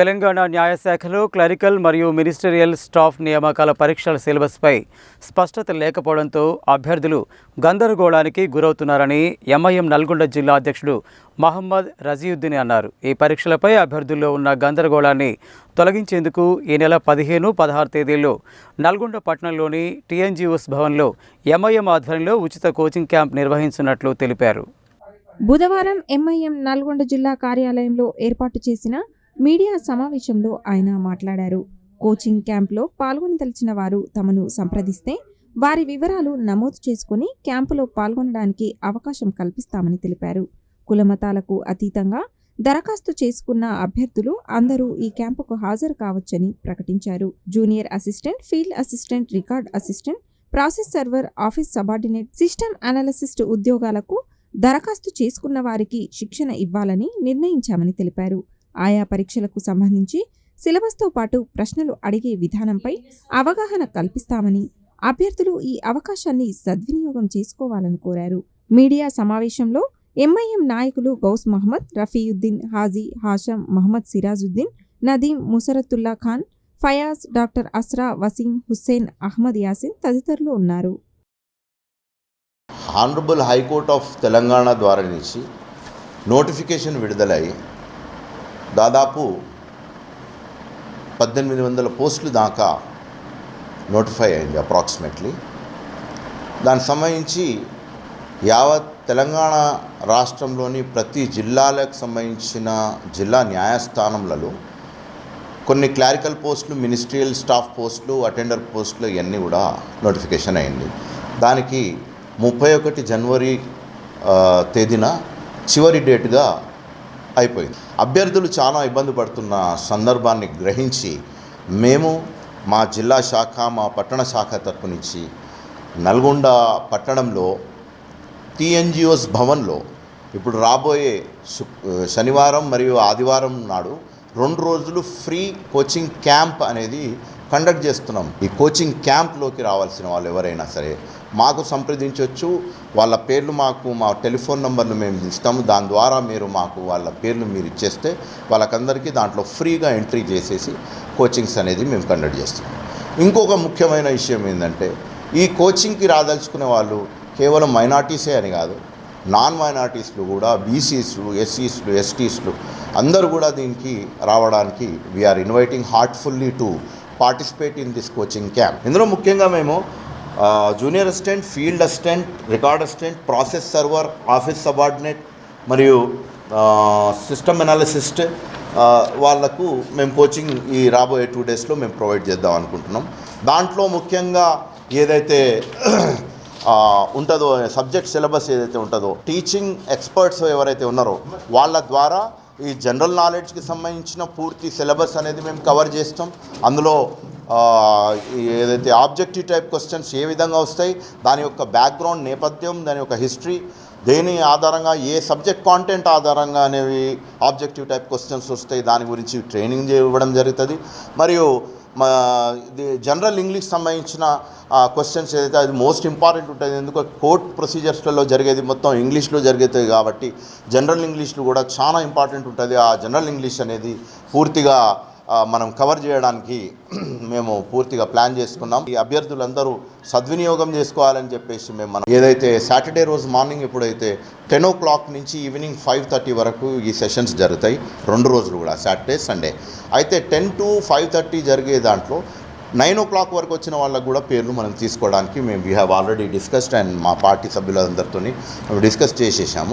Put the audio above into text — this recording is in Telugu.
తెలంగాణ న్యాయశాఖలో క్లరికల్ మరియు మినిస్టరియల్ స్టాఫ్ నియామకాల పరీక్షల సిలబస్పై స్పష్టత లేకపోవడంతో అభ్యర్థులు గందరగోళానికి గురవుతున్నారని ఎంఐఎం నల్గొండ జిల్లా అధ్యక్షుడు మహమ్మద్ రజీయుద్దీన్ అన్నారు. ఈ పరీక్షలపై అభ్యర్థుల్లో ఉన్న గందరగోళాన్ని తొలగించేందుకు ఈ నెల పదిహేను పదహారు తేదీల్లో నల్గొండ పట్టణంలోని టీఎన్జీఓస్ భవన్లో ఎంఐఎం ఆధ్వర్యంలో ఉచిత కోచింగ్ క్యాంప్ నిర్వహించినట్లు తెలిపారు. బుధవారం ఎంఐఎం నల్గొండ జిల్లా కార్యాలయంలో ఏర్పాటు చేసిన మీడియా సమావేశంలో ఆయన మాట్లాడారు. కోచింగ్ క్యాంప్లో పాల్గొనదలిచిన వారు తమను సంప్రదిస్తే వారి వివరాలు నమోదు చేసుకుని క్యాంపులో పాల్గొనడానికి అవకాశం కల్పిస్తామని తెలిపారు. కులమతాలకు అతీతంగా దరఖాస్తు చేసుకున్న అభ్యర్థులు అందరూ ఈ క్యాంపుకు హాజరు కావచ్చని ప్రకటించారు. Junior assistant field assistant record assistant process server office subordinate system analyst ఉద్యోగాలకు దరఖాస్తు చేసుకున్న వారికి శిక్షణ ఇవ్వాలని నిర్ణయించామని తెలిపారు. ఆయా పరీక్షలకు సంబంధించి సిలబస్తో పాటు ప్రశ్నలు అడిగే విధానంపై అవగాహన కల్పిస్తామని అభ్యర్థులు ఈ అవకాశాన్ని సద్వినియోగం చేసుకోవాలని కోరారు. మీడియా సమావేశంలో ఎంఐఎం నాయకులు గౌస్ మహమ్మద్ రఫీయుద్దీన్ హాజీ హాషం మహమ్మద్ సిరాజుద్దీన్ నదీం ముసరతుల్లా ఖాన్ ఫయాజ్ డాక్టర్ అస్రా వసీం హుస్సేన్ అహ్మద్ యాసిన్ తదితరులు ఉన్నారు. ఆనరబుల్ హైకోర్ట్ ఆఫ్ తెలంగాణ ద్వారా నుంచి నోటిఫికేషన్ విడుదలై దాదాపు పద్దెనిమిది వందల పోస్టులు దాకా నోటిఫై అయింది అప్రాక్సిమేట్లీ. దానికి సంబంధించి యావత్ తెలంగాణ రాష్ట్రంలోని ప్రతి జిల్లాలకు సంబంధించిన జిల్లా న్యాయస్థానంలో కొన్ని క్లారికల్ పోస్టులు మినిస్ట్రియల్ స్టాఫ్ పోస్టులు అటెండర్ పోస్టులు ఇవన్నీ కూడా నోటిఫికేషన్ అయింది. దానికి ముప్పై ఒకటి జనవరి తేదీన చివరి డేట్గా అయిపోయింది. అభ్యర్థులు చాలా ఇబ్బంది పడుతున్న సందర్భాన్ని గ్రహించి మేము మా జిల్లా శాఖ మా పట్టణ శాఖ తరపు నుంచి నల్గొండ పట్టణంలో టీఎన్జిఓస్ భవన్లో ఇప్పుడు రాబోయే శనివారం మరియు ఆదివారం నాడు రెండు రోజులు ఫ్రీ కోచింగ్ క్యాంప్ అనేది కండక్ట్ చేస్తున్నాం. ఈ కోచింగ్ క్యాంప్లోకి రావాల్సిన వాళ్ళు ఎవరైనా సరే మాకు సంప్రదించవచ్చు వాళ్ళ పేర్లు మాకు మా టెలిఫోన్ నెంబర్లు మేము ఇస్తాము. దాని ద్వారా మీరు మాకు వాళ్ళ పేర్లు మీరు ఇచ్చేస్తే వాళ్ళకందరికీ దాంట్లో ఫ్రీగా ఎంట్రీ చేసేసి కోచింగ్స్ అనేది మేము కండక్ట్ చేస్తున్నాం. ఇంకొక ముఖ్యమైన విషయం ఏంటంటే ఈ కోచింగ్కి రాదలుచుకునే వాళ్ళు కేవలం మైనార్టీసే అని కాదు నాన్ మైనార్టీస్లు కూడా బీసీస్లు ఎస్సీస్లు ఎస్టీస్లు అందరూ కూడా దీనికి రావడానికి we are inviting heartfully to participate in this coaching camp ఇందులో ముఖ్యంగా మేము junior assistant field assistant record assistant process server office subordinate మరియు సిస్టమ్ అనాలిసిస్ట్ వాళ్ళకు మేము కోచింగ్ ఈ రాబోయే టూ డేస్లో మేము ప్రొవైడ్ చేద్దాం అనుకుంటున్నాం. దాంట్లో ముఖ్యంగా ఏదైతే ఉంటుందో సబ్జెక్ట్ సిలబస్ ఏదైతే ఉంటుందో టీచింగ్ ఎక్స్పర్ట్స్ ఎవరైతే ఉన్నారో వాళ్ళ ద్వారా ఈ జనరల్ నాలెడ్జ్కి సంబంధించిన పూర్తి సిలబస్ అనేది మేము కవర్ చేస్తాం. అందులో ఏదైతే ఆబ్జెక్టివ్ టైప్ క్వశ్చన్స్ ఏ విధంగా వస్తాయి దాని యొక్క బ్యాక్గ్రౌండ్ నేపథ్యం దాని యొక్క హిస్టరీ దేని ఆధారంగా ఏ సబ్జెక్ట్ కాంటెంట్ ఆధారంగా అనేవి ఆబ్జెక్టివ్ టైప్ క్వశ్చన్స్ వస్తాయి దాని గురించి ట్రైనింగ్ ఇవ్వడం జరుగుతుంది. మరియు జనరల్ ఇంగ్లీష్ సంబంధించిన క్వశ్చన్స్ ఏదైతే అది మోస్ట్ ఇంపార్టెంట్ ఉంటుంది. ఎందుకు కోర్ట్ ప్రొసీజర్స్లలో జరిగేది మొత్తం ఇంగ్లీష్లో జరుగుతుంది కాబట్టి జనరల్ ఇంగ్లీష్లో కూడా చాలా ఇంపార్టెంట్ ఉంటుంది. ఆ జనరల్ ఇంగ్లీష్ అనేది పూర్తిగా మనం కవర్ చేయడానికి మేము పూర్తిగా ప్లాన్ చేసుకున్నాం. ఈ అభ్యర్థులందరూ సద్వినియోగం చేసుకోవాలని చెప్పేసి మేము మనం ఏదైతే సాటర్డే రోజు మార్నింగ్ ఎప్పుడైతే టెన్ ఓ క్లాక్ నుంచి ఈవినింగ్ ఫైవ్ థర్టీ వరకు ఈ సెషన్స్ జరుగుతాయి రెండు రోజులు కూడా సాటర్డే సండే. అయితే టెన్ టు ఫైవ్ థర్టీ జరిగే దాంట్లో నైన్ ఓ క్లాక్ వరకు వచ్చిన వాళ్ళకు కూడా పేర్లు మనం తీసుకోవడానికి మేము we have already discussed and మా పార్టీ సభ్యులందరితో డిస్కస్ చేసేసాము.